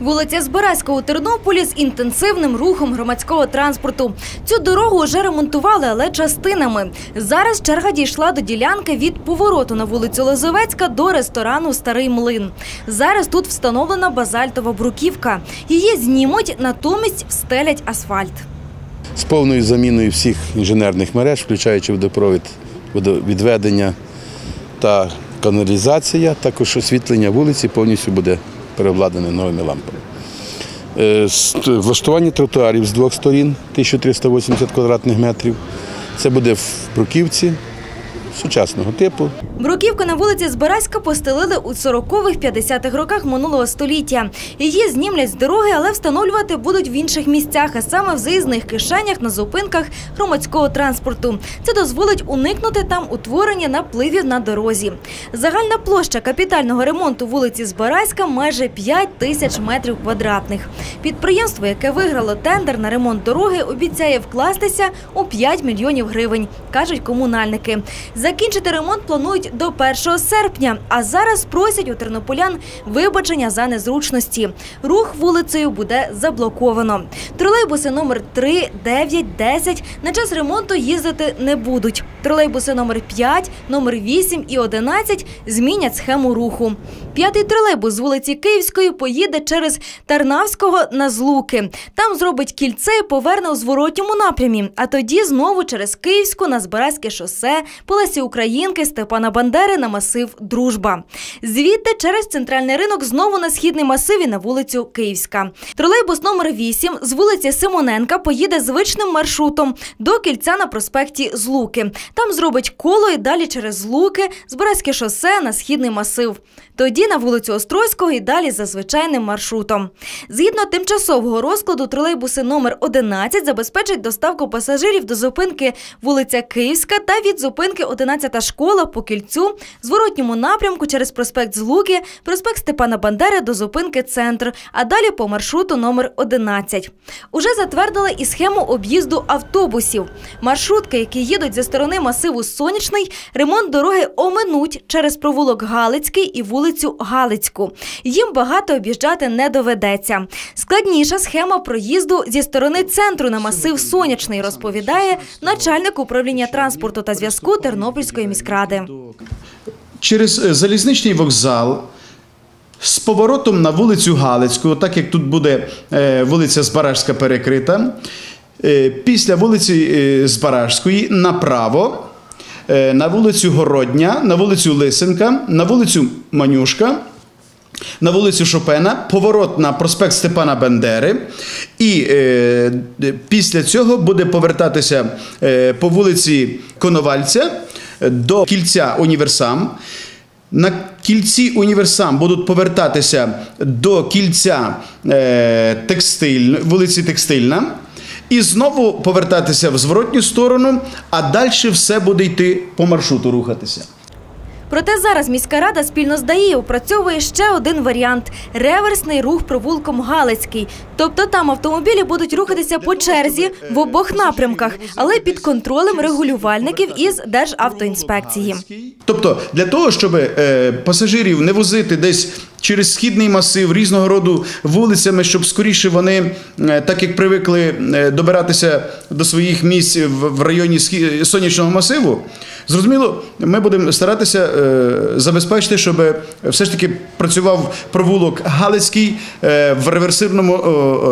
Вулиця Збиразька у Тернополі з інтенсивним рухом громадського транспорту. Цю дорогу вже ремонтували, але частинами. Зараз черга дійшла до ділянки від повороту на вулицю Лозовецька до ресторану Старий млин. Зараз тут встановлена базальтова бруківка. Її знімуть, натомість встелять асфальт. з повною заміною всіх інженерних мереж, включаючи водопровід, водовідведення та каналізація, також освітлення вулиці повністю буде переобладнане новими лампами. Е, Влаштування тротуарів з двох сторін 1380 квадратних метрів. Це буде в Бруківці сучасного типу. Бруківку на вулиці Збиразька постелили у 40-х-50-х роках минулого століття. Її знімлять з дороги, але встановлювати будуть в інших місцях, а саме в заїзних кишенях на зупинках громадського транспорту. Це дозволить уникнути там утворення напливів на дорозі. Загальна площа капітального ремонту вулиці Збиразька майже 5 тисяч метрів квадратних. Підприємство, яке виграло тендер на ремонт дороги, обіцяє вкластися у 5 мільйонів гривень, кажуть комунальники. Закінчити ремонт планують до 1 серпня, а зараз просять у тернополян вибачення за незручності. Рух вулицею буде заблоковано. Тролейбуси номер 3, 9, 10 на час ремонту їздити не будуть. Тролейбуси номер 5, номер 8 і 11 змінять схему руху. П'ятий тролейбус з вулиці Київської поїде через Тарнавського на Злуки. Там зробить кільце і поверне у зворотньому напрямі. А тоді знову через Київську на Збаразьке шосе, по Лесі Українки, Степана Бандери на масив Дружба. Звідти через центральний ринок знову на східний масив і на вулицю Київська. Тролейбус номер 8 з вулиці Симоненка поїде звичним маршрутом до кільця на проспекті Злуки. Там зробить коло і далі через Злуки, Збаразьке шосе на східний масив. Тоді на вулицю Острозького і далі за звичайним маршрутом. Згідно тимчасового розкладу, тролейбуси номер 11 забезпечать доставку пасажирів до зупинки вулиця Київська та від зупинки 11 школа по кільцю, зворотньому напрямку через проспект Злуки, проспект Степана Бандери до зупинки Центр, а далі по маршруту номер 11. Уже затвердили і схему об'їзду автобусів. Маршрутки, які їдуть зі сторони масиву Сонячний, ремонт дороги оминуть через провулок Галицький і вулицю Галицьку. Їм багато об'їжджати не доведеться. Складніша схема проїзду зі сторони центру на масив Сонячний, розповідає начальник управління транспорту та зв'язку Тернопільської міськради. через е, залізничний вокзал. З поворотом на вулицю Галицьку, так як тут буде е, вулиця Збаражська перекрита, е, після вулиці Збаражської направо, на вулицю Городня, на вулицю Лисенка, на вулицю Манюшка, на вулицю Шопена, поворот на проспект Степана Бендери, і після цього буде повертатися по вулиці Коновальця до кільця Універсам. На кільці Універсам будуть повертатися до кільця е, текстиль, вулиці Текстильна. І знову повертатися в зворотню сторону, а далі все буде йти по маршруту рухатися. Проте зараз міська рада спільно з ДАІ опрацьовує ще один варіант реверсний рух провулком Галицький. Тобто там автомобілі будуть рухатися по черзі в обох напрямках, але під контролем регулювальників із Державтоінспекції. Тобто, для того, щоб е, пасажирів не возити десь через східний масив різного роду вулицями, щоб скоріше вони, е, так як привикли е, добиратися до своїх місць в, районі сонячного масиву, зрозуміло, ми будемо старатися е, забезпечити, щоб все ж таки працював провулок Галицький в реверсивному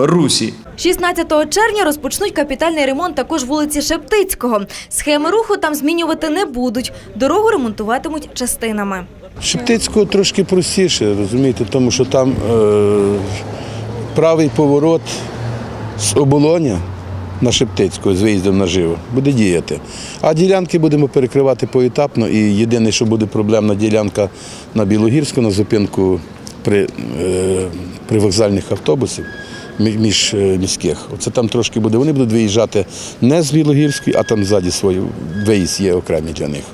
русі. 16 червня розпочнуть капітальний ремонт також вулиці Шептицького. Схеми руху там змінювати не будуть. Дорогу ремонтуватимуть частинами. Шептицького трошки простіше, розумієте, тому що там е, правий поворот з оболоня на Шептицького з виїздом на живо буде діяти. А ділянки будемо перекривати поетапно. І єдине, що буде проблемна ділянка на Білогірську, на зупинку при, е, при вокзальних автобусів між е, міських. Оце там трошки буде. Вони будуть виїжджати не з Білогірської, а там ззаді свій виїзд є окремий для них.